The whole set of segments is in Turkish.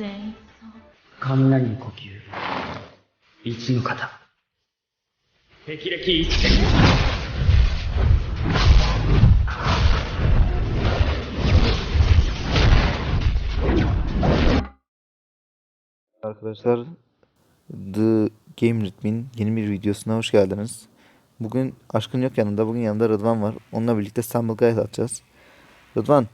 全員そう雷の呼吸一の型霹靂一戦 Arkadaşlar The Game Rhythm'in yeni bir videosuna hoş geldiniz. Bugün Aşkın yok yanında. Bugün yanında Rıdvan var. Onunla birlikte Stumble Guide atacağız. Rıdvan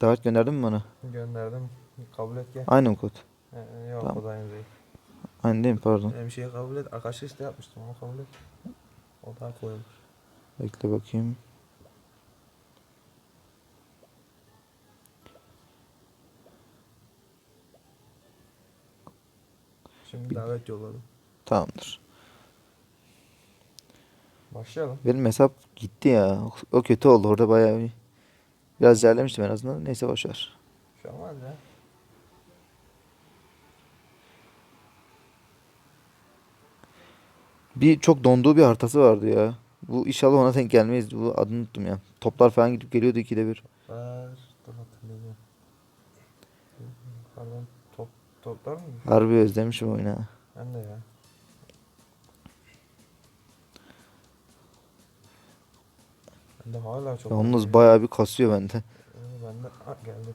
davet gönderdin mi bana? Gönderdim. Kabul et gel. Aynı mı kod? Ee, yok Tamam. o da aynı değil. Aynı değil mi? Pardon. Benim şeyi kabul et. Arkadaşlar iste yapmıştım onu kabul et. O daha kolay olur. Bekle bakayım. Şimdi davet yolladım. Tamamdır. Başlayalım. Benim hesap gitti ya. O- O kötü oldu. Orada bayağı bir... Biraz yerlemiştim en azından. Neyse boşver. Şu an var ya. Bir çok donduğu bir haritası vardı ya. Bu inşallah ona denk gelmeyiz. Bu adını unuttum ya. Toplar falan gidip geliyordu ikide bir. Ver. Dur hatırlayacağım. Pardon. Top, toplar mı? Harbi özlemişim oyunu ha. Ben de ya. Ben de hala çok Yalnız bayağı bir kasıyor bende. Ee, Ben de ah, geldi.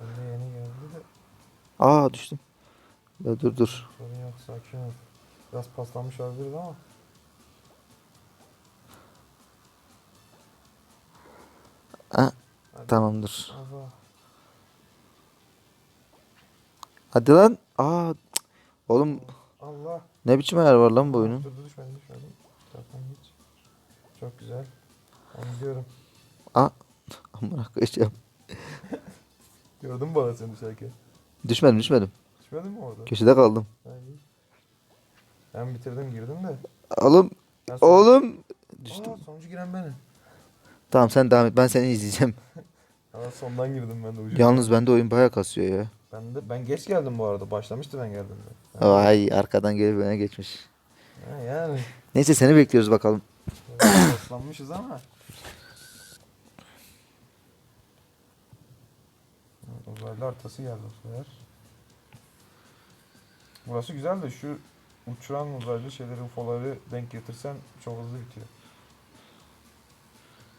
Ben de yeni geldi de Aa düştüm. Ya dur dur. sorun yok sakin ol. Biraz paslanmış olabiliriz ama. Ha, Hadi. tamamdır. Allah. Hadi lan. Aa. cık. Oğlum Allah. ne biçim ayar var lan bu oyunun? Dur dur düşmedim düşmedim. Zaten hiç. Çok güzel. Ben gidiyorum. Aa. Amına koyacağım. Gördün mü bana sen düşerken? Düşmedim düşmedim. Düşmedin mi orada? Köşede kaldım. Ha, iyi. Ben bitirdim girdim de. Oğlum. Ben son- Oğlum. Düştüm. Aa, sonuncu giren benim. Tamam sen devam et. Ben seni izleyeceğim. Aa, sondan girdim ben de ucuna. Yalnız bende oyun bayağı kasıyor ya. Ben de ben geç geldim bu arada. Başlamıştı ben geldiğimde. Vay arkadan gelip öne geçmiş. ha, yani. Neyse seni bekliyoruz bakalım. Oslanmışız ama. Evet, Uzaylı haritası geldi bu sefer. Burası güzel de şu uçuran uzaylı şeyleri UFO'ları denk getirsen çok hızlı bitiyor.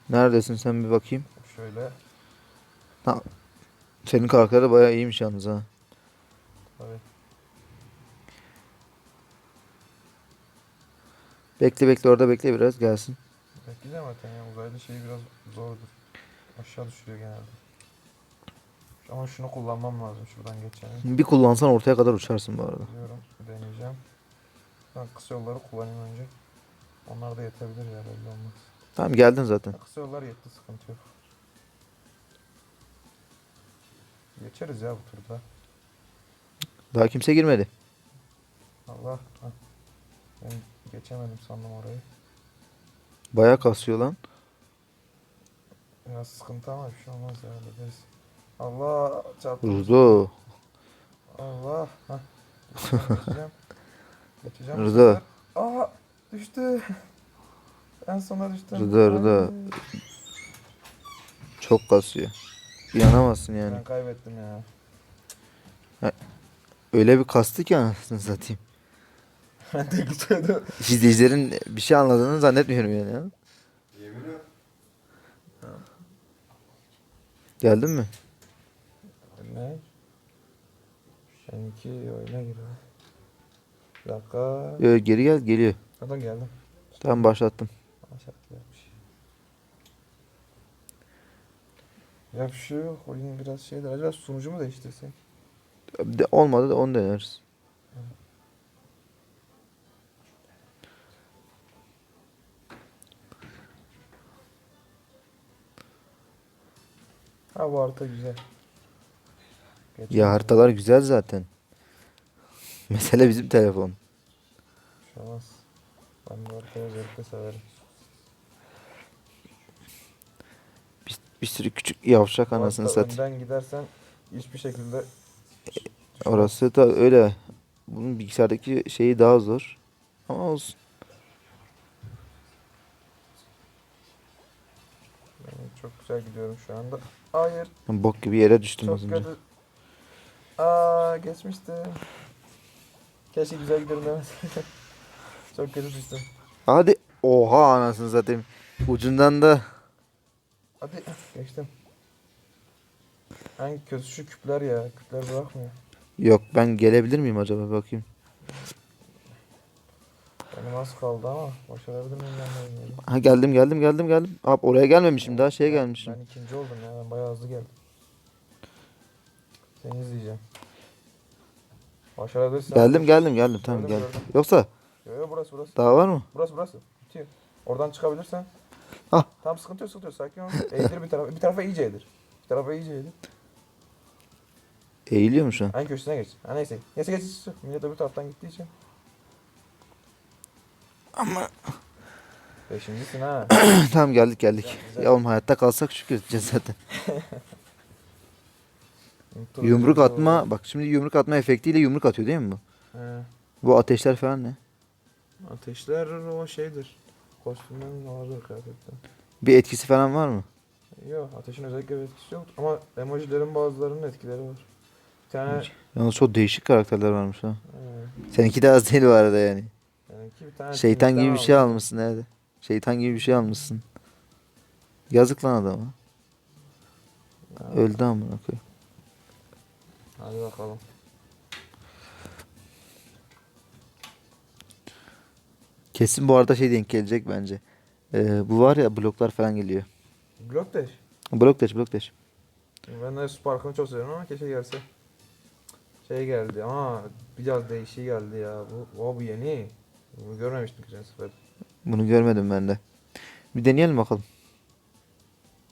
Neredesin sen bir bakayım. Şöyle Senin karakter de bayağı iyiymiş yalnız ha. tabii. Bekle bekle orada bekle biraz gelsin. Bekleyeceğim zaten ya uzaylı şey biraz zordur. Aşağı düşürüyor genelde. Ama şunu kullanmam lazım şuradan geçeni. Bir kullansan ortaya kadar uçarsın bu arada. Biliyorum deneyeceğim. Ben kısa yolları kullanayım önce. Onlar da yetebilir ya belli olmaz. Tamam geldin zaten. Ya Kısa yollar yetti sıkıntı yok. Geçeriz ya bu turda. Daha kimse girmedi. Allah. Hah. Ben geçemedim sandım orayı. Bayağı kasıyor lan. Biraz sıkıntı ama bir şey olmaz ya hallederiz. Allah çarptım. Rudo. Allah. Hah. Geçeceğim. Bu Rıza. Aa düştü. En sona düştüm. Rıza, Rıza. Çok kasıyor. İnanamazsın yani. Ben kaybettim ya. Öyle bir kastı ki anasını satayım. Ben de gitmedim. İzleyicilerin bir şey anladığını zannetmiyorum yani. ya. Geldin mi? Ne? Seninki oyuna giriyor. Bir dakika. Yo, geri gel geliyor. Nereden geldim? Tamam başlattım. Aşağıda yapmış. Ya bir şey yok. Oyun biraz şeyler. Acaba sunucu mu değiştirsek? De, olmadı da onu deneriz. Ha bu harita güzel. Geçen Ya haritalar güzel zaten. Mesele bizim telefon. Olmaz. Ben bu haritayı özellikle severim. Bir, bir sürü küçük yavşak anasını satayım. Önden gidersen hiçbir şekilde Orası da öyle. Bunun bilgisayardaki şeyi daha zor. Ama olsun. Ben çok güzel gidiyorum şu anda. Hayır. Bok gibi yere düştüm Çok az önce. kötü. Aa geçmişti. Keşke güzel giderim demez. Çok kötü düştüm. Hadi. Oha anasını satayım. Ucundan da Hadi geçtim. En kötü şu küpler ya. Küpler bırakmıyor. Yok ben gelebilir miyim acaba bakayım. Benim az kaldı ama başarabilir miyim ben bilmiyorum. Ha geldim geldim geldim geldim. Abi oraya gelmemişim daha şeye gelmişim. Ben ikinci oldum ya. Ben bayağı hızlı geldim. Seni izleyeceğim. Başarabilirsin. Geldim geldim geldim tamam Gördüm, geldim. gördüm. Yoksa Yo, yo, burası burası. daha var mı? Burası burası. Bitiyor. Oradan çıkabilirsen. Ah. Tamam sıkıntı yok sıkıntı yok. Sakin ol. Eğdir bir tarafa. Bir tarafa iyice eğdir. Bir tarafa iyice eğdir. Eğiliyor mu şu an? En köşesine geç. Ha neyse. Neyse geç geç. geç. Millet öbür taraftan gittiği için. Ama Beşincisin ha. tamam geldik geldik. Güzel, güzel. Ya oğlum hayatta kalsak şükür zaten. Dur, Yumruk dur. atma bak şimdi yumruk atma efektiyle yumruk atıyor değil mi bu? He. Bu ateşler falan ne? Ateşler o şeydir. Kostümden vardır kıyafetten. Bir etkisi falan var mı? Yok ateşin özellikle bir etkisi yok. Ama emojilerin bazılarının etkileri var. Bir tane Yalnız çok değişik karakterler varmış ha. e, Seninki de az değil bu arada yani. yani ki bir tane Şeytan gibi bir şey aldım. almışsın nerede? Şeytan gibi bir şey almışsın. Yazık lan adama. Öldü amına koyayım. Hadi bakalım. Kesin bu arada şey denk gelecek bence. Ee, bu var ya bloklar falan geliyor. Blok Dash. Blok dash blok dash. Ben de Spark'ını çok seviyorum ama keşke gelse. Şey geldi ama biraz değişik geldi ya. Bu, o bu yeni. Bunu görmemiştim geçen sefer. Bunu görmedim ben de. Bir deneyelim bakalım.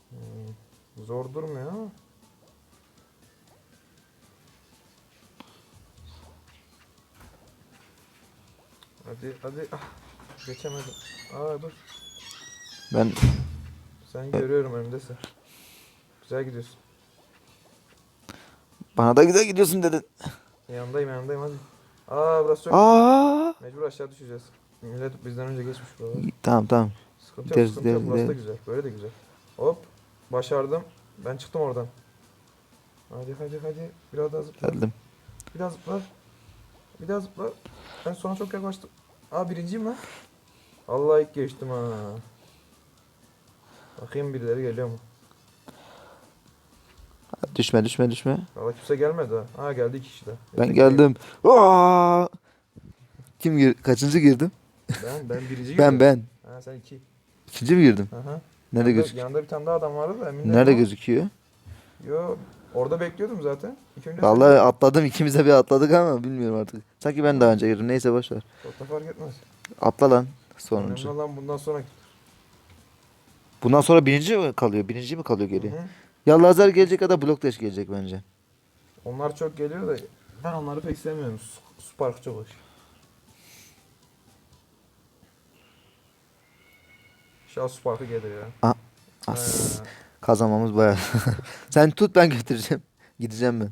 Hmm, Zor durmuyor ama. Hadi hadi. Ah, geçemedim. Aa dur. Ben Sen görüyorum önümdesin. Güzel gidiyorsun. bana da güzel gidiyorsun dedin. Yanındayım yanındayım hadi. Aa burası çok. Aa! Mecbur aşağı düşeceğiz. Millet bizden önce geçmiş buralar. Tamam tamam. Sıkıntı yok Gideriz, sıkıntı yok. gideriz, Burası da gideriz. güzel. Böyle de güzel. Hop. Başardım. Ben çıktım oradan. Hadi hadi hadi. Biraz daha zıpla. Geldim. Biraz zıpla. Bir daha zıpla. Ben sona çok yaklaştım. Aa birinciyim lan. Allah ilk geçtim ha. Bakayım birileri geliyor mu? Düşme düşme düşme. Valla kimse gelmedi ha. Ha geldi iki kişi de. Ben geldim. Aa! Kim gir kaçıncı girdim? Ben ben birinci Ben girdim. ben. Ha sen iki. İkinci mi girdim? Aha. Nerede Yanında- gözüküyor? Yanında bir tane daha adam vardı da emin Nerede ama- gözüküyor? Yo orada bekliyordum zaten. İlk önce Vallahi atladım ikimiz de bir atladık ama bilmiyorum artık. Sanki ben daha önce girdim. Neyse boş ver. Çok da fark etmez. Atla lan Önemli sonuncu. olan bundan sonra Bundan sonra birinci mi kalıyor? Birinci mi kalıyor? Hı hı. Ya lazer gelecek ya da blok dash gelecek bence. Onlar çok geliyor da ben onları pek sevmiyorum. Su- Spark çok hoş. İnşallah Spark'ı gelir ya. Ah, As. He. Kazanmamız bayağı. Sen tut ben götüreceğim. Gideceğim ben.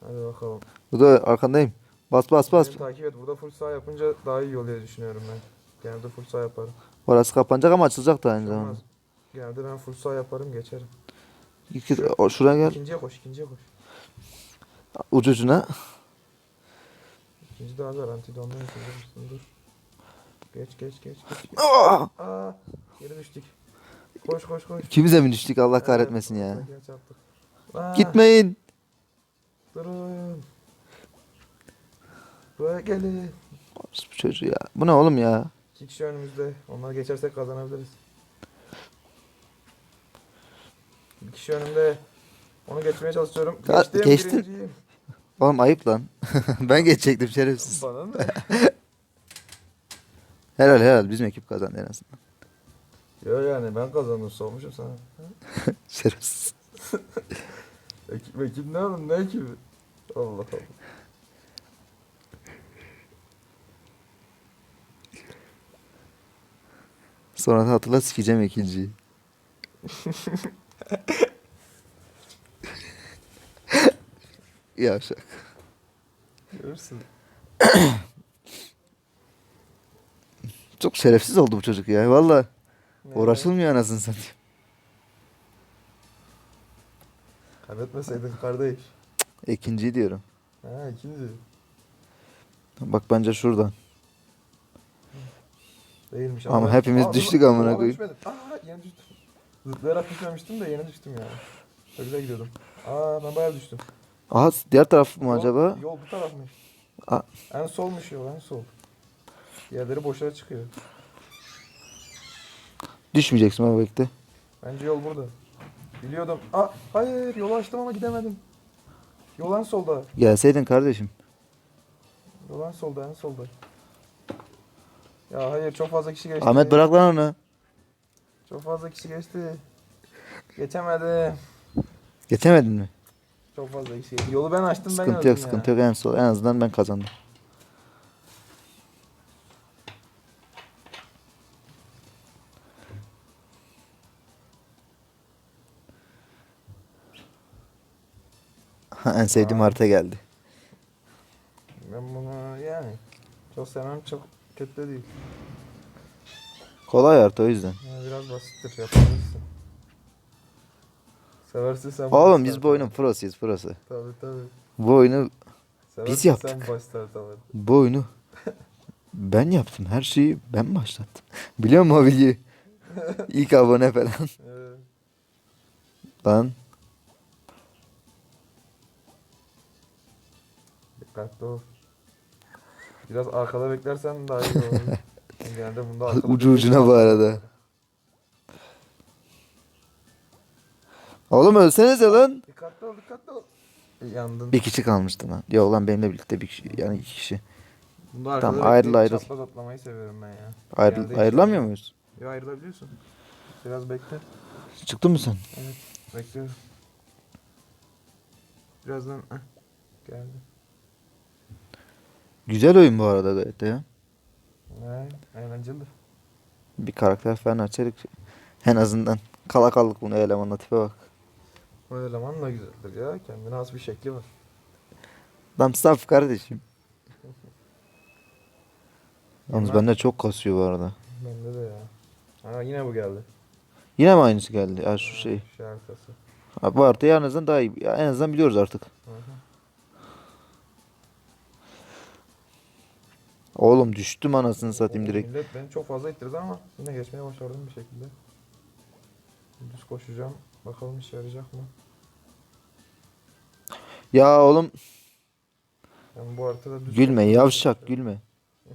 Hadi bakalım. Bu da arkandayım. Bas bas bas. Beni takip et. Burada full sağ yapınca daha iyi oluyor düşünüyorum ben. Genelde full sağ yaparım. Orası kapanacak ama açılacak da aynı zamanda. Olmaz. Genelde ben full sağ yaparım geçerim. İki, o- şuraya gel. İkinciye koş, ikinciye koş. Ucu ucuna. İkinci daha garantiydi ondan ikinci dur. Geç geç geç geç. geç. Aa! Geri düştük. Koş koş koş. İkimiz de mi düştük Allah kahretmesin ya. ortaya çarptık. Aa, Gitmeyin. Durun. Buraya gelin. Bu çocuğu ya. Bu ne oğlum ya? İki kişi önümüzde. Onlar geçersek kazanabiliriz. Bir kişi önümde. Onu geçmeye çalışıyorum. Ya, Geçtim, geçtin. birinciyim. Oğlum ayıp lan. ben geçecektim şerefsiz. Bana ne? Helal helal bizim ekip kazandı en azından. Yok yani ben kazandım sormuşum sana. Şerefsiz. Ekip, ekip ne oğlum ne ekibi? Allah Allah. Sonra da hatırla sikeceğim ikinciyi. Yavşak. Görürsün. Çok şerefsiz oldu bu çocuk ya. Valla uğraşılmıyor anasını satayım. Kaybetmeseydin kardeş. İkinciyi diyorum. Ha ikinci. Bak bence şuradan. Değilmiş Ama ben- hepimiz dur, düştük dur, amına ama koyayım. düşmedim. Aa yeni düştüm. Zıplayarak düşmemiştim de yeni düştüm ya. Çok güzel gidiyordum. Aa ben bayağı düştüm. Aha diğer taraf mı acaba? Yol bu tarafmış. Aa. En solmuş yol en sol. Diğerleri boşa çıkıyor. Düşmeyeceksin ama bekle. Bence yol burada. Biliyordum. Aa hayır yolu açtım ama gidemedim. Yol en solda. Gelseydin kardeşim. Yol en solda en solda. Ya hayır çok fazla kişi geçti. Ahmet bırak lan onu. Çok fazla kişi geçti. Geçemedim. Geçemedin mi? Çok fazla kişi geçti. Yolu ben açtım ben Sıkıntı yok ya. sıkıntı yok en son en azından ben kazandım. En sevdiğim harita geldi. Ben bunu yani çok sevmem çok kötü de değil. Kolay harita o yüzden. Yani biraz basittir yapabilirsin. Seversin sen Oğlum biz bu oyunun prosuyuz prosu. Tabii tabii. Bu oyunu Seversin Biz yaptık. Sen basit haritaları. bu oyunu ben yaptım. Her şeyi ben başlattım. Biliyor musun o videoyu? İlk abone falan. Evet. Lan Dikkatli ol. Biraz arkada beklersen daha iyi olur. Genelde bunda arkada ucu ucuna bu arada. Oğlum ölsenize lan. Dikkatli ol dikkatli ol. Yandın. Bir kişi kalmıştı lan. Yok lan benimle birlikte bir kişi yani iki kişi. Bunda arkada Tamam, ayrıl, bekleyip ayrıl. Çapraz atlamayı seviyorum ben ya. Ayrı, Genelde ayrılamıyor muyuz? Yo ayrılabiliyorsun. Biraz bekle. Çıktın mı sen? Bekliyorum. Birazdan heh, geldi. Güzel oyun bu arada gayet de ya. Ne? Eğlenceli. Bir karakter falan açarık. En azından kala kaldık bunu elemanla tipe bak. O eleman da güzeldir ya. Kendine has bir şekli var. Lan saf kardeşim. Yalnız Bunlar- bende çok kasıyor bu arada. Bende de ya. Ha yine bu geldi. Yine mi aynısı geldi? Ya şu şey. Şey arkası. Ha, bu haritayı en azından daha iyi. Ya en azından biliyoruz artık. Hı hı. Oğlum düştüm anasını satayım direkt. Millet beni çok fazla ittirdi ama yine geçmeye başardım bir şekilde. Düz koşacağım. Bakalım işe yarayacak mı? Ya oğlum Ben bu haritada düz gülme yavşak gülme.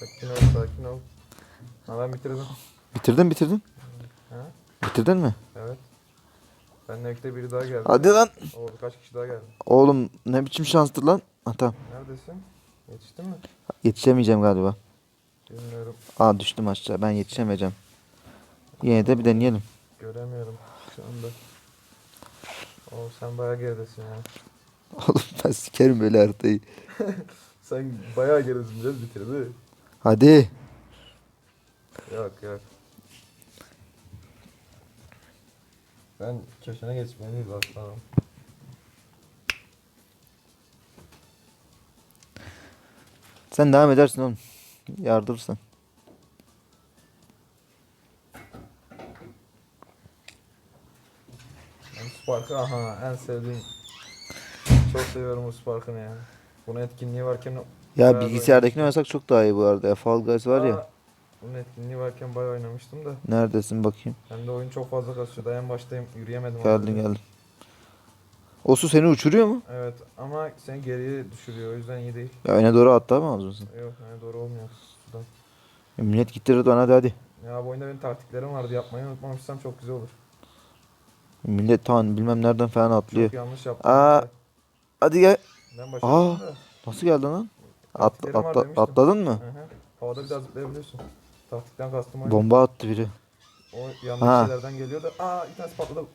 Sakin ol sakin ol. Ha ben bitirdim. Bitirdin bitirdin. Ha? Bitirdin mi? Evet. Benle birlikte biri daha geldi. Hadi lan. O birkaç kişi daha geldi. Oğlum ne biçim şanstır lan. Ha tamam. Neredesin? Yetiştin mi? Yetişemeyeceğim galiba. Bilmiyorum. Aa düştüm aşağı. Ben yetişemeyeceğim. Yine de bir deneyelim. Göremiyorum şu anda. Oo sen bayağı geridesin ya. Oğlum ben sikerim böyle haritayı. Sen bayağı geridesin biraz bitirdi. Hadi. Yok yok. Ben köşene geçmeliyiz aslanım. Sen devam edersin oğlum. Yardırırsın. Ben Spark'ı aha en sevdiğim. Çok seviyorum bu Spark'ını ya. Bunun etkinliği varken Ya bilgisayardakini oynasak çok daha iyi bu arada. Ya Fall Guys var ya. Bunun etkinliği varken bayağı oynamıştım da. Neredesin bakayım. Ben de oyun çok fazla kasıyor. Daha en baştayım. Yürüyemedim. Geldin geldin. O su seni uçuruyor mu? Evet ama seni geriye düşürüyor. O yüzden iyi değil. Ya öne doğru atlamaz mısın? Yok yani doğru olmuyor. Sudan. Ya millet gitti Rıdvan hadi hadi. Ya bu oyunda benim taktiklerim vardı. Yapmayı unutmamışsam çok güzel olur. Millet tamam bilmem nereden falan atlıyor. Çok yanlış yaptım. Aa. Hadi gel. Ben başardım da. Nasıl geldin lan? At, atla- atladın mı? Hı hı. Havada bir daha zıplayabiliyorsun. Taktikten kastım oyun. Bomba attı biri. O yanlış Ha. şeylerden geliyor da. Aa bir tanesi patladı.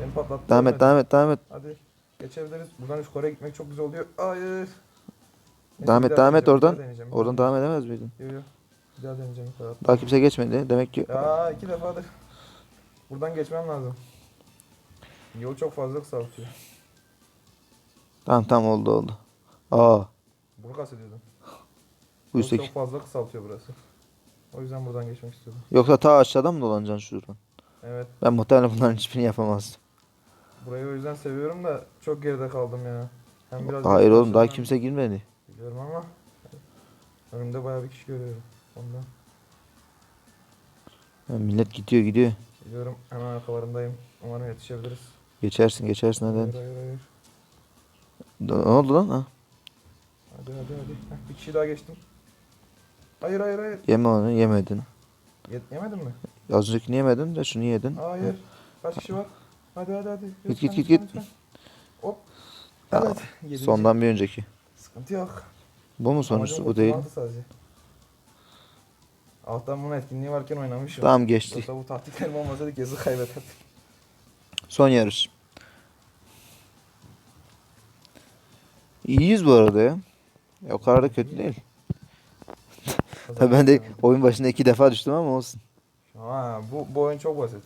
Beni patlattı. Devam et devam et devam et. Hadi. Geçebiliriz. Buradan yukarıya gitmek çok güzel oluyor. Hayır. Neyse, Devam bir et daha devam et deneyeceğim, bir daha oradan. deneyeceğim. Oradan devam edemez miydin? Yok yok. Bir daha deneyeceğim yukarı. Daha kimse geçmedi. Demek ki Ya iki defadır. Buradan geçmem lazım. Yol çok fazla kısaltıyor. tamam tamam oldu oldu. Aa Bunu kastediyordum. bu Yol çok fazla kısaltıyor burası. O yüzden buradan geçmek istedim. Yoksa ta aşağıdan mı dolanacaksın şuradan? Evet. Ben muhtemelen bunların hiçbirini yapamazdım. Burayı o yüzden seviyorum da çok geride kaldım ya. Hem biraz Hayır oğlum daha kimse girmedi. Biliyorum ama önümde bayağı bir kişi görüyorum. Ondan Ha, millet gidiyor gidiyor. biliyorum hemen arkalarındayım. Umarım yetişebiliriz. Geçersin geçersin Hayır hadi. hayır hayır. Ne oldu lan? Ha? Hadi hadi hadi. Heh, bir kişi daha geçtim. Hayır hayır hayır. Yeme onu yemedin. Ye- yemedin mi? Az öncekini yemedin de şunu yedin. Hayır. Kaç kişi var? Hadi hadi hadi. Git, git, git, git. Hop. Aa, Evet. Yedinci. Sondan bir önceki. Sıkıntı yok. Bu mu sonuçta Amacım bu değil. 36 sadece. Alttan bunun etkinliği varken oynamışım. Tamam geçti. Yoksa bu taktiklerim olmasaydı kezi kaybederdik. Son yarış. İyiyiz bu arada ya. ya o kadar da kötü değil. Tabii ben de oyun başında iki defa düştüm ama olsun. Ha, bu, bu oyun çok basit.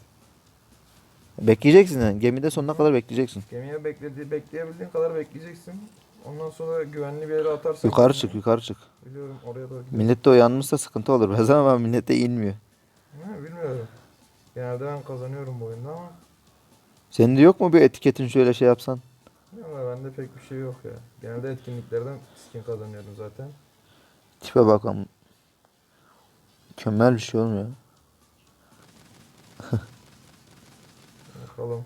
Bekleyeceksin yani. Gemide sonuna kadar bekleyeceksin. Gemiye beklediği, bekleyebildiğin kadar bekleyeceksin. Ondan sonra güvenli bir yere atarsan... Yukarı çık yukarı çık. Biliyorum oraya doğru gidiyorum. Millet de uyanmışsa sıkıntı olur biraz ama millet de inmiyor. Ha, bilmiyorum. Genelde ben kazanıyorum bu oyunda ama... Senin de yok mu bir etiketin şöyle şey yapsan? Ama bende pek bir şey yok ya. Genelde etkinliklerden skin kazanıyordum zaten. Tipe bakalım. Mükemmel bir şey oğlum ya. Bakalım.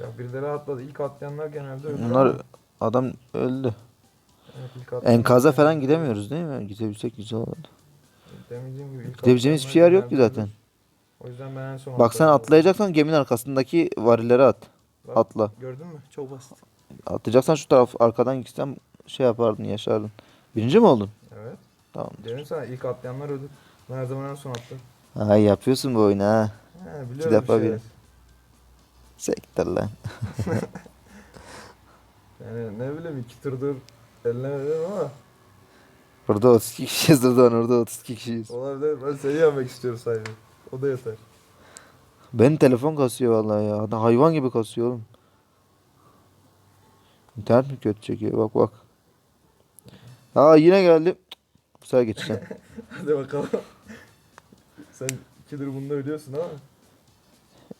Ya birileri atladı. İlk atlayanlar genelde öldü. Bunlar ama- adam öldü. Evet, ilk atlayanlar Enkaza falan gidemiyoruz değil mi? Gidebilsek güzel olurdu. Demeyeceğim gibi. ilk Gidebileceğimiz hiçbir atlayanlar yer yok ki genelde zaten. öldü. O yüzden ben en son Bak sen atladım. atlayacaksan geminin arkasındaki varilleri at. Bak, Atla. Gördün mü? Çok basit. Atlayacaksan şu taraf arkadan gitsem şey yapardın yaşardın. Birinci mi oldun? Tamam. Dedim sana ilk atlayanlar öldü. Ben her zaman en son attım. Ay yapıyorsun bu oyunu ha. He biliyorum defa bir bir. Sektir lan. Yani ne bileyim iki turdur ellemedim ama Burada 32 kişiyiz Rıdvan orada 32 kişiyiz. olabilir. Ben seni yenmek istiyorum sadece. O da yeter. Benim telefon kasıyor vallahi ya. Adam hayvan gibi kasıyor oğlum. İnternet mi kötü çekiyor? Bak bak. Aa yine geldi. Bu sefer geçeceğim. Hadi bakalım. Sen ikidir bunda ölüyorsun ama.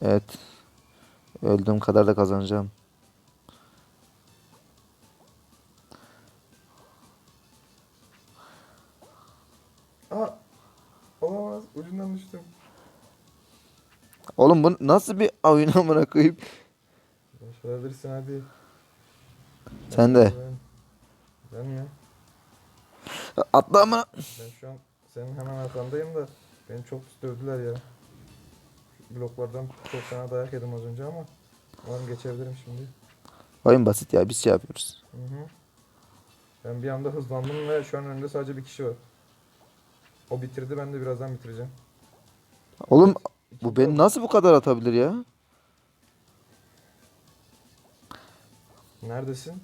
Evet. Öldüğüm kadar da kazanacağım. Aa! Olamaz. Ucundan düştüm. Oğlum bu nasıl bir oyun amına koyayım? Başarabilirsin hadi. Sen de. Ben, ben mi? Atla amına. Ben şu an senin hemen arkandayım da beni çok dövdüler ya. Bloklardan çok fena dayak yedim az önce ama umarım geçebilirim şimdi. Oyun basit ya biz şey yapıyoruz. Hı hı. Ben bir anda hızlandım ve şu an önümde sadece bir kişi var. O bitirdi ben de birazdan bitireceğim. Oğlum bu beni nasıl bu kadar atabilir ya? Neredesin?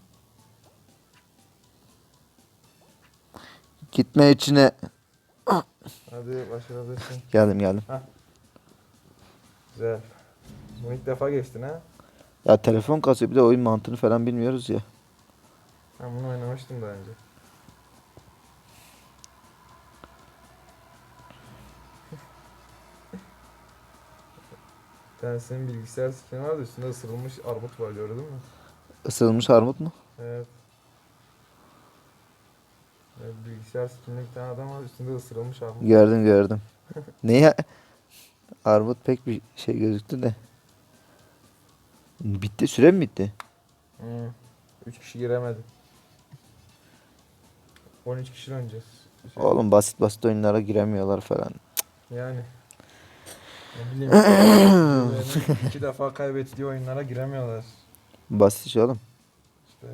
Gitme içine. Hadi başarabilirsin. Geldim geldim. Güzel. Bunu ilk defa geçtin ha. Ya telefon kasıyor bir de oyun mantığını falan bilmiyoruz ya. Ben bunu oynamıştım daha önce. Tane senin bilgisayar skin vardı üstünde ısırılmış armut var gördün mü? Isırılmış armut mu? Evet. Bilgisayar skinli bir tane adam var üstünde ısırılmış armut. Gördüm gördüm. Neye? Armut pek bir şey gözüktü de. Bitti süre mi bitti? Hı. Üç kişi giremedi. 13 kişi oynayacağız. Şey, Oğlum basit basit oyunlara giremiyorlar falan. Yani. Ne bileyim. iki defa kaybettiği oyunlara giremiyorlar. Basit iş oğlum. İşte.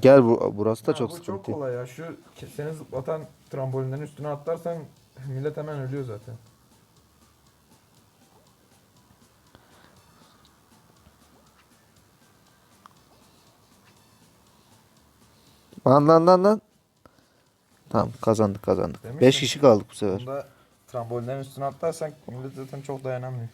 Gel bu burası da Ha, çok bu çok sıkıntı. kolay ya. Şu ke- seni zıplatan trambolinlerin üstüne atlarsan millet hemen ölüyor zaten. Lan lan lan lan. Tamam kazandık kazandık. Demiş 5 mi? kişi kaldık bu sefer. Bunda trambolinlerin üstüne atlarsan millet zaten çok dayanamıyor.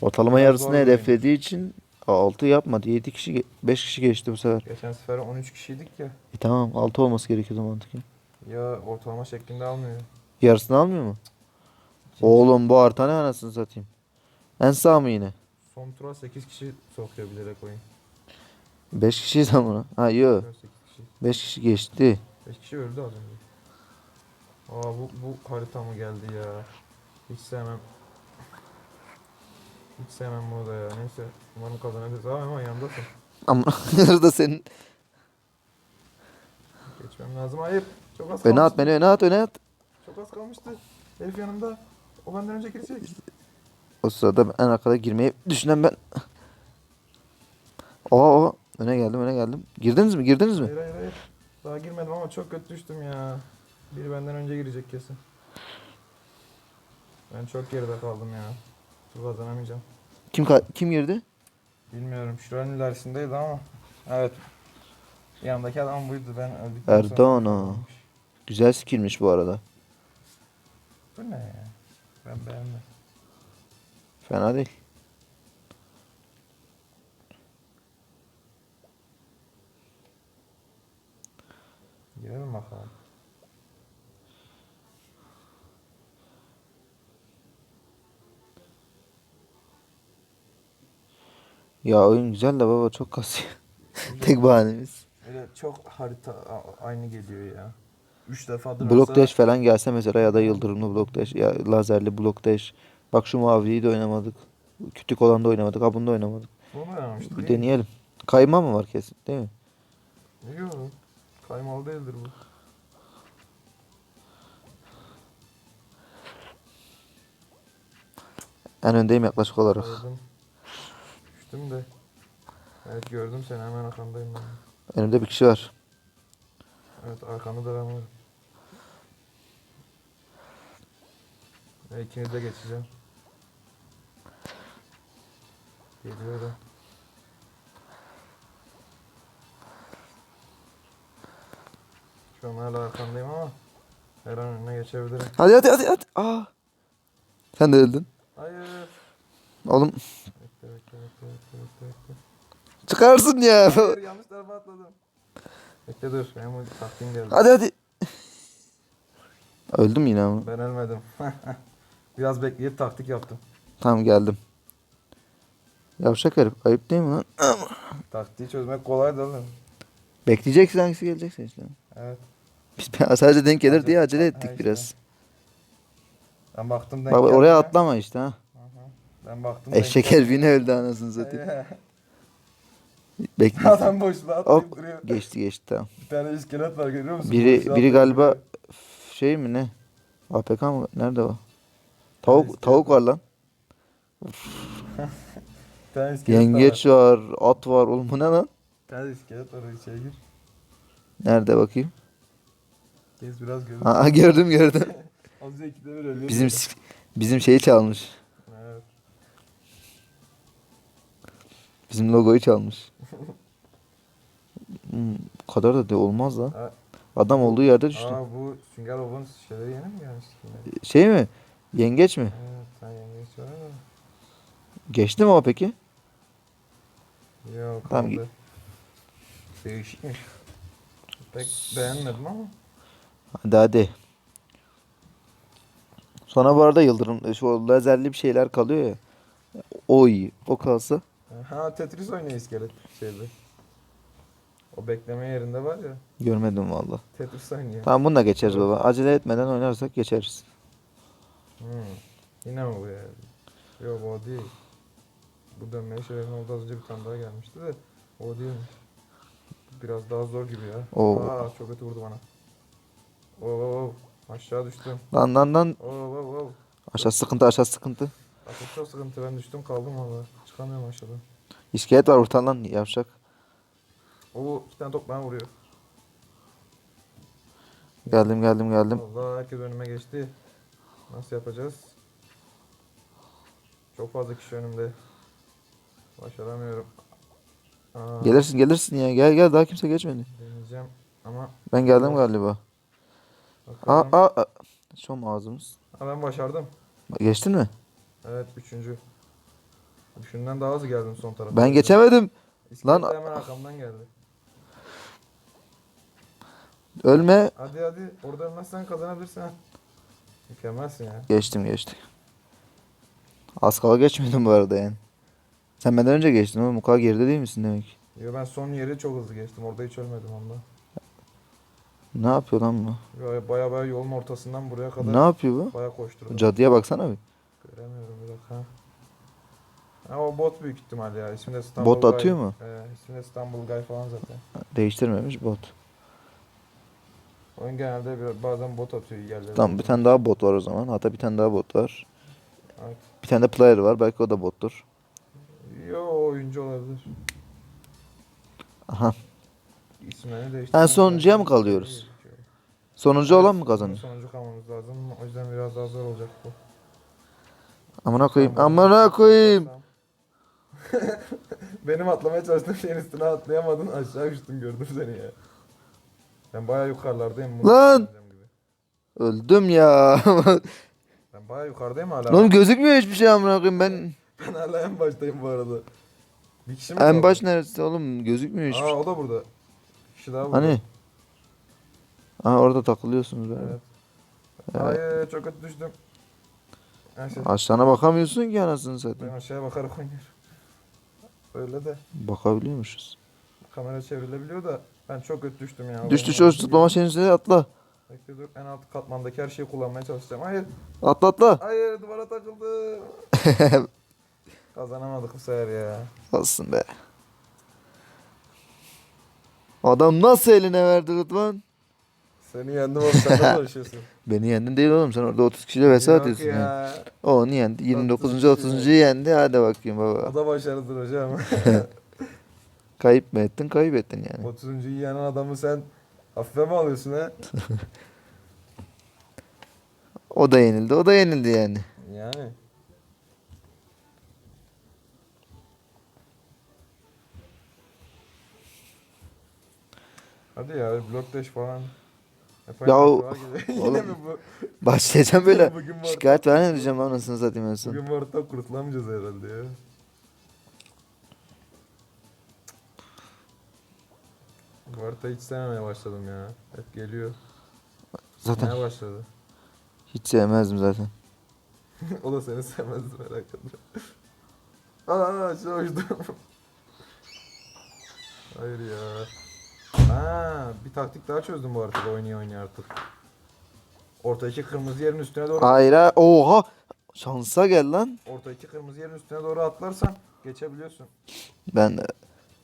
Ortalama Biraz yarısını zor bir oyun. hedeflediği için 6 yapmadı. 7 kişi 5 kişi geçti bu sefer. Geçen sefer 13 kişiydik ya. E tamam 6 olması gerekiyordu mantıken. Ya ortalama şeklinde almıyor. Yarısını almıyor mu? Oğlum bu arta ne anasını satayım. En sağ mı yine? Son tura 8 kişi sokuyor bilerek oyun. 5 kişiyiz ama. Ha yok. 8 kişi. 5 kişi geçti. 5 kişi öldü az önce. Aa bu, bu harita mı geldi ya? Hiç sevmem. Hiç sevmem bu da ya. Neyse. Umarım kazanabiliriz. Aa ama yanındasın. Ama nerede senin? Geçmem lazım. Hayır. Çok az Öne kalmıştı. at beni öne at öne at. Çok az kalmıştı. Herif yanımda. O benden önce girecek. O sırada en arkada girmeyi düşünen ben. Aa aa. Öne geldim öne geldim. Girdiniz mi girdiniz mi? Hayır hayır hayır. Daha girmedim ama çok kötü düştüm ya. Biri benden önce girecek kesin. Ben çok geride kaldım ya. Kazanamayacağım. Kim ka- kim girdi? Bilmiyorum. Şuranın ilerisindeydi ama. Evet. Yanımdaki adam buydu. Ben öldükten sonra- Erdoğan Güzel skillmiş bu arada. Bu ne ya? Ben beğenmedim. Fena değil. Girelim bakalım. Ya oyun güzel de baba çok kasıyor. Tek bahanemiz. Öyle çok harita a- aynı geliyor ya. Üç defadır olsa- dash falan gelse mesela ya da yıldırımlı blok dash ya lazerli blok dash. Bak şu maviyi de oynamadık. Kütük olan da oynamadık. Ha bunu da oynamadık. Bunu oynamıştık? Bir değil mi? deneyelim. Kayma mı var kesin değil mi? Yok. Kaymalı değildir bu. En öndeyim yaklaşık olarak. Gördüm. Düştüm de. Evet gördüm seni hemen arkandayım ben. Önümde bir kişi var. Evet arkanı da ben varım. Ve ikiniz de geçeceğim. Geliyorum. Şu an hala arkandayım ama her an önüne geçebilirim. Hadi hadi hadi hadi. Aa. Sen de öldün. Hayır. Oğlum Bekle bekle bekle bekle bekle. bekle. çıkarsın ya. Hayır yanlış tarafa atladım. Bekle dur benim o taktiğim geldi. Hadi hadi. Öldüm yine ama. Ben ölmedim. Biraz bekleyip taktik yaptım. Tamam geldim. Yavşak herif. Ayıp değil mi lan? Taktiği çözmek kolay da oğlum. Bekleyeceksin hangisi gelecekse işte. Evet. Biz sadece denk gelir diye acele ettik işte. biraz. Ben baktım denk Bak geldi oraya atlama işte ha. Ben baktım Eşek yine öldü anasını satayım. Bekle. Adam boşluğa atlayıp Hop duruyor. geçti geçti tamam. Bir tane iskelet var görüyor musun? Biri Boşluğa biri atlayıp galiba duruyor. şey mi ne? APK mı? Nerede o? iskelet Tavuk tavuk var lan. Bir tane iskelet Yengeç var. var, at var. Oğlum bu ne lan? Bir tane iskelet var içeri gir. Nerede bakayım? Gez biraz gör. Aa gördüm gördüm. Az önce ikide bir ölüyor. Bizim s- bizim şeyi çalmış. Bizim logoyu çalmış. Hmm, bu kadar da de olmaz lan. Ha, Adam olduğu yerde düştü. Aa bu Sünger Bob'un şeyleri yeni mi gelmiş? Yine? Şey mi? Yengeç mi? Evet sen yengeç var ama. Geçti mi o peki? Yok. Tamam, git. Değişikmiş. Pek beğenmedim ama. Hadi hadi. Sonra bu arada yıldırım şu lazerli bir şeyler kalıyor ya. O iyi. O kalsa. Ha Tetris oynuyor iskelet şeyde. O bekleme yerinde var ya. Görmedim valla. Tetris oynuyor. Tamam bunu da geçeriz baba. Acele etmeden oynarsak geçeriz. Hmm. Yine mi bu ya? Yok o değil. Bu dönmeye şeylerin oldu az önce bir tane daha gelmişti de. O değilmiş. Biraz daha zor gibi ya. Oo. Aa çok kötü vurdu bana. Oo. Aşağı düştüm. Lan lan lan. Oo, oo, oo. Aşağı sıkıntı aşağı sıkıntı. Akıl çok sıkıntı ben düştüm kaldım valla. Çıkamıyorum aşağıdan. İskelet var ortadan yavşak. Oo iki tane top bana vuruyor. Geldim geldim geldim. Allah herkes önüme geçti. Nasıl yapacağız? Çok fazla kişi önümde. Başaramıyorum. Aa, Gelirsin gelirsin ya. Gel gel daha kimse geçmedi. Deneyeceğim ama Ben geldim galiba. Aa bakalım. aa. aa. Şom ağzımız. Ha, ben başardım. Geçtin mi? Evet üçüncü. Düşünden daha hızlı geldim son tarafa. Ben geçemedim. İskelet Lan- hemen arkamdan geldi. Ölme. Hadi hadi orada ölmezsen kazanabilirsin. ha. Mükemmelsin ya. Geçtim geçtim. Az kala geçmedim bu arada yani. Sen benden önce geçtin oğlum. Bu kadar geride değil misin demek? Yo ben son yeri çok hızlı geçtim. Orada hiç ölmedim onda. Ne yapıyor lan bu? Yo, Baya baya yolun ortasından buraya kadar Ne yapıyor bu? baya koşturdum. Cadıya baksana bir. Göremiyorum bir dakika. Ha, o bot büyük ihtimal ya. İsmi de İstanbul Bot Guy. atıyor mu? Ee, ismi de İstanbul Guy falan zaten. Değiştirmemiş bot. Oyun genelde bir, bazen bot atıyor yerlere. Tamam bir tane daha bot var o zaman. Hatta bir tane daha bot var. Evet. Bir tane de player var. Belki o da bottur. Yo oyuncu olabilir. Aha. İsimlerini değiştirmek Ha, sonuncuya mı kalıyoruz? Sonuncu olan mı kazanır? Sonuncu kalmamız lazım. O yüzden biraz daha zor olacak bu. Amına koyayım. Amına koyayım. Benim atlamaya çalıştığım şeyin üstüne atlayamadın aşağı uçtun gördüm seni ya. Ben bayağı yukarılardayım. bunu Lan! Öldüm ya. Ben bayağı yukarıdayım hala. Oğlum gözükmüyor hiçbir şey amına koyayım. Ben Ben hala en baştayım bu arada. Bir kişi mi en kaldı? baş neresi oğlum? Gözükmüyor hiçbir Aa şey. o da burada. Bir kişi daha burada. Hani? Aha orada takılıyorsunuz böyle. Evet. Evet. Hayır çok kötü düştüm. Neyse Aşağına bakamıyorsun ki anasını satayım. ben aşağıya bakarak oynuyorum. Öyle de Bakabiliyormuşuz. kamera çevrilebiliyor da ben çok kötü düştüm ya. Düş düş o zıplama şeyin üstüne atla. Bekle dur en alt katmandaki her şeyi kullanmaya çalışacağım. Hayır. Atla atla. Hayır duvara takıldım. Kazanamadık bu sefer ya. Olsun be. Adam nasıl eline verdi Rıdvan? Seni yendim oğlum sen ne konuşuyorsun? Beni yendin değil oğlum sen orada 30 kişiyle vs Yok atıyorsun ya. O onu yendi. 29. 30 30. yendi. Hadi bakayım baba. O da başarıdır hocam. Kayıp mı ettin? Kayıp ettin yani. 30. yenen adamı sen hafife mi alıyorsun ha? O da yenildi. O da yenildi yani. Yani. Hadi ya blok falan. Ya o-. Yine oğlum, mi bu? Başlayacağım böyle. Bugün var. Şikayet edeceğim lan anasını satayım en son. Bugün bu ortadan kurtulamayacağız herhalde ya. Bu harita hiç sevmemeye başladım ya. Hep geliyor. Zaten Neye başladı? hiç sevmezdim zaten. o da seni sevmezdi merak etme. Aa uçtum. Hayır ya. Ha, bir taktik daha çözdüm bu haritada oynaya oynaya artık. Ortadaki kırmızı yerin üstüne doğru Hayır ha. Oha. Şansa gel lan. ortadaki kırmızı yerin üstüne doğru atlarsan geçebiliyorsun. Ben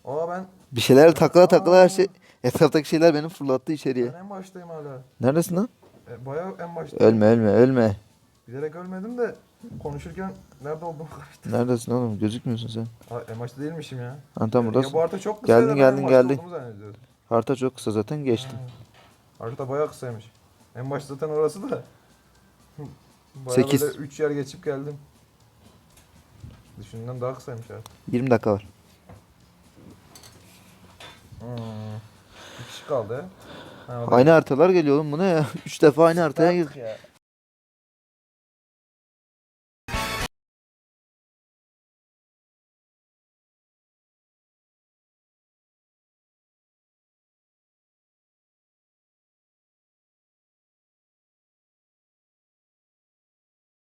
Aa ben bir şeyler takla takla her şey. Etraftaki şeyler beni fırlattı içeriye. ben en baştayım hala. Neredesin lan? E, bayağı en baştayım. Ölme ölme ölme. Bilerek ölmedim de konuşurken nerede olduğumu karıştırdım. Neredesin oğlum? Gözükmüyorsun sen. Aa, en başta değilmişim ya. Ha tam Ya buradasın. bu harita çok kısa. Geldin, da ben geldin, en başta geldin. olduğumu zannediyorum. Harita çok kısa zaten geçtim. Ha. Harita bayağı kısaymış. En başta zaten orası da. Bayağı Sekiz. böyle 3 yer geçip geldim. Düşündüğümden daha kısaymış harita. 20 dakika var. Hmm. Bir kişi kaldı ya. Ha, o da- Aynı haritalar geliyor oğlum bu ne ya? 3 defa aynı haritaya Artık gir. ya.